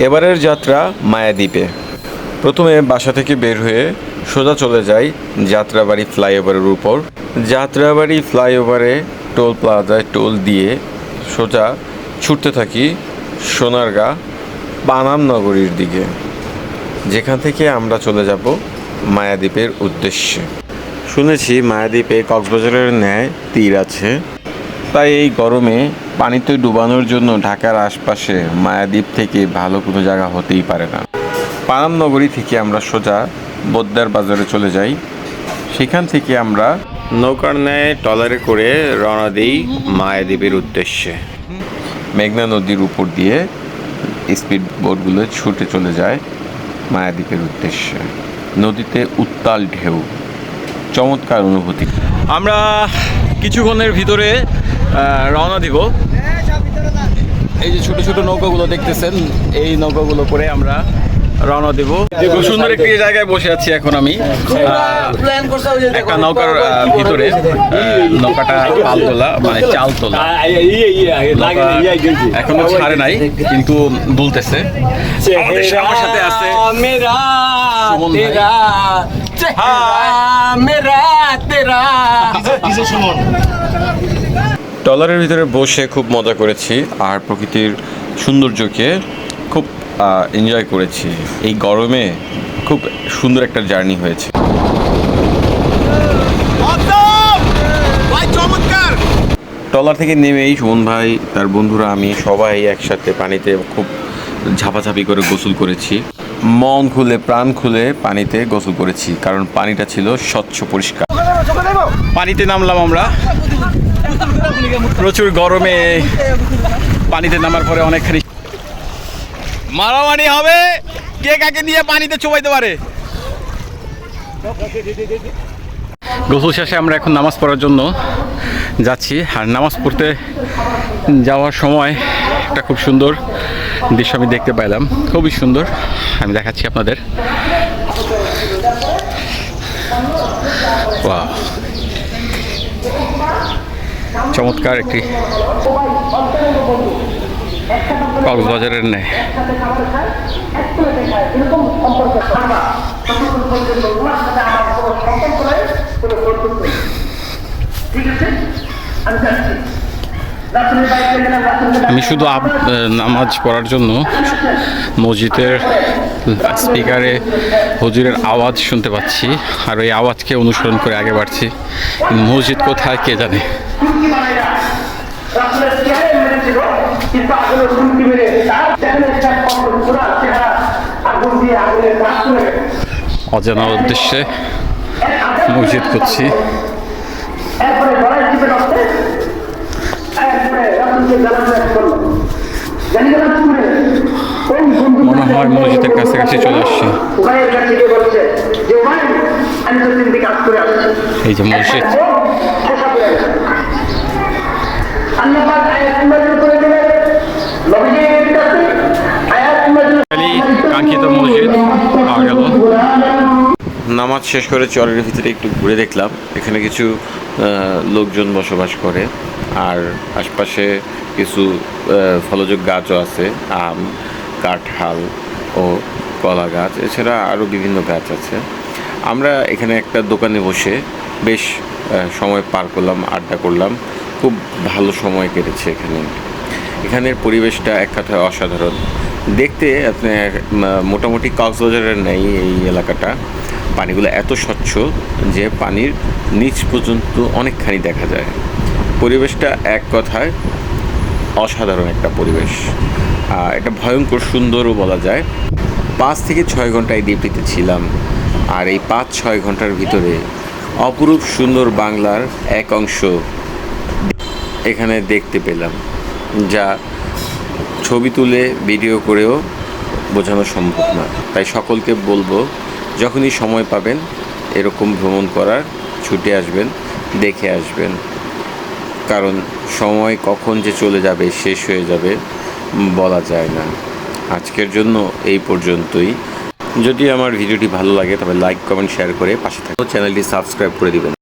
এবারের যাত্রা মায়াদ্বীপে। প্রথমে বাসা থেকে বের হয়ে সোজা চলে যাই যাত্রাবাড়ি ফ্লাইওভারের উপর। যাত্রাবাড়ি ফ্লাইওভারে টোল প্লাজায় টোল দিয়ে সোজা ছুটতে থাকি সোনারগাঁ পানাম নগরীর দিকে। যেখান থেকে আমরা চলে যাব মায়াদ্বীপের উদ্দেশ্যে। শুনেছি মায়াদ্বীপে কক্সবাজারের ন্যায় তীর আছে। তাই এই গরমে পানিতে ডুবানোর জন্য ঢাকার আশপাশে মায়াদ্বীপ থেকে ভালো কোনো জায়গা হতেই পারে না। পানাম নগরী থেকে আমরা সোজা বোদ্দার বাজারে চলে যাই। সেখান থেকে আমরা নৌকার ন্যায় টলারে করে রওনা দিই মায়াদ্বীপের উদ্দেশ্যে। মেঘনা নদীর উপর দিয়ে স্পিড বোটগুলো ছুটে চলে যায় মায়াদ্বীপের উদ্দেশ্যে। নদীতে উত্তাল ঢেউ। চমৎকার অনুভূতি। আমরা কিছুক্ষণের ভিতরে রওনা দিব। এই যে ছোট ছোট নৌকাগুলো দেখতেছেন এই নৌকাগুলো করে আমরা রওনা দিব। খুব সুন্দর একটি জায়গায় বসে আছি এখন আমি। আহ, একটা নৌকার ভিতরে নৌকাটা পাল তোলা মানে চাল তোলা নৌকা এখনও ছাড়ে নাই কিন্তু দুলতেছে। আমার সাথে আছে मेरा সুমন? ট্রলারের ভিতরে বসে খুব মজা করেছি আর প্রকৃতির সৌন্দর্যকে খুব এনজয় করেছি। এই গরমে খুব সুন্দর একটা জার্নি হয়েছে। ট্রলার থেকে নেমেই সুমন ভাই তার বন্ধুরা আমি সবাই একসাথে পানিতে খুব ঝাপাঝাপি করে গোসল করেছি। মন খুলে প্রাণ খুলে পানিতে গোসল করেছি কারণ পানিটা ছিল স্বচ্ছ পরিষ্কার। পানিতে নামলাম আমরা। প্রচুর গরমে পানিতে নামার পরে অনেকখানি মারামারি হবে। কে কাকে দিয়ে পানিতে চুবাইতে পারে? গোসল শেষে আমরা এখন নামাজ পড়ার জন্য যাচ্ছি। আর নামাজ পড়তে যাওয়ার সময় একটা খুব সুন্দর দৃশ্য আমি দেখতে পাইলাম। খুবই সুন্দর। আমি দেখাচ্ছি আপনাদের। Wow. চমৎকার একটি কক্সবাজারের নেয় আমি শুধু নামাজ পড়ার জন্য মসজিদের স্পিকারে হুজুরের আওয়াজ শুনতে পাচ্ছি, আর ওই আওয়াজকে অনুসরণ করে আগে বাড়ছি। মসজিদ কোথায়, কে জানে? অজানা উদ্দেশ্যে মসজিদ করছি এরপরে গলায় চিপে ধরতে এরপরে রাসুলকে জানাজাত করল জানি গেলাম করে ওই বন্ধু মনে হয় মসজিদের কাছাকাছি চলে আসছে উভয়ের কাছে গিয়ে বলছে যে উভয় আমি তো তিন দিকে কাজ করে আসছি। এই যে মসজিদ। কাঙ্ক্ষিত মসজিদ পাওয়া গেল। নামাজ শেষ করে চরের ভিতরে একটু ঘুরে দেখলাম। এখানে কিছু আহ, লোকজন বসবাস করে। আর আশপাশে কিছু আহ, ফলযোগ গাছও আছে। আম কাঁঠাল ও কলা গাছ, এছাড়া আরও বিভিন্ন গাছ আছে। আমরা এখানে একটা দোকানে বসে বেশ সময় পার করলাম, আড্ডা করলাম। খুব ভালো সময় কেটেছে এখানে। এখানের পরিবেশটা এক কথায় অসাধারণ। দেখতে আপনার মোটামুটি কক্সবাজারের নেই এই এলাকাটা। পানিগুলো এত স্বচ্ছ যে পানির নিচ পর্যন্ত অনেকখানি দেখা যায়। পরিবেশটা এক কথায় অসাধারণ একটা পরিবেশ। এটা ভয়ঙ্কর সুন্দরও বলা যায়। পাঁচ থেকে ছয় ঘণ্টা এই দ্বীপটিতে ছিলাম। আর এই পাঁচ, ছয় ঘণ্টার ভিতরে অপরূপ সুন্দর বাংলার এক অংশ এখানে দেখতে পেলাম, যা ছবি তুলে, ভিডিও করেও বোঝানো সম্ভব না। তাই সকলকে বলব, যখনই সময় পাবেন, এরকম ভ্রমণ করার, ছুটে আসবেন, দেখে আসবেন। কারণ সময় কখন যে চলে যাবে, শেষ হয়ে যাবে বলা যায় না। আজকের জন্য এই পর্যন্তই। যদি আমার ভিডিওটি ভালো লাগে তবে লাইক কমেন্ট শেয়ার করে পাশে থাকো। চ্যানেলটি সাবস্ক্রাইব করে দিবেন।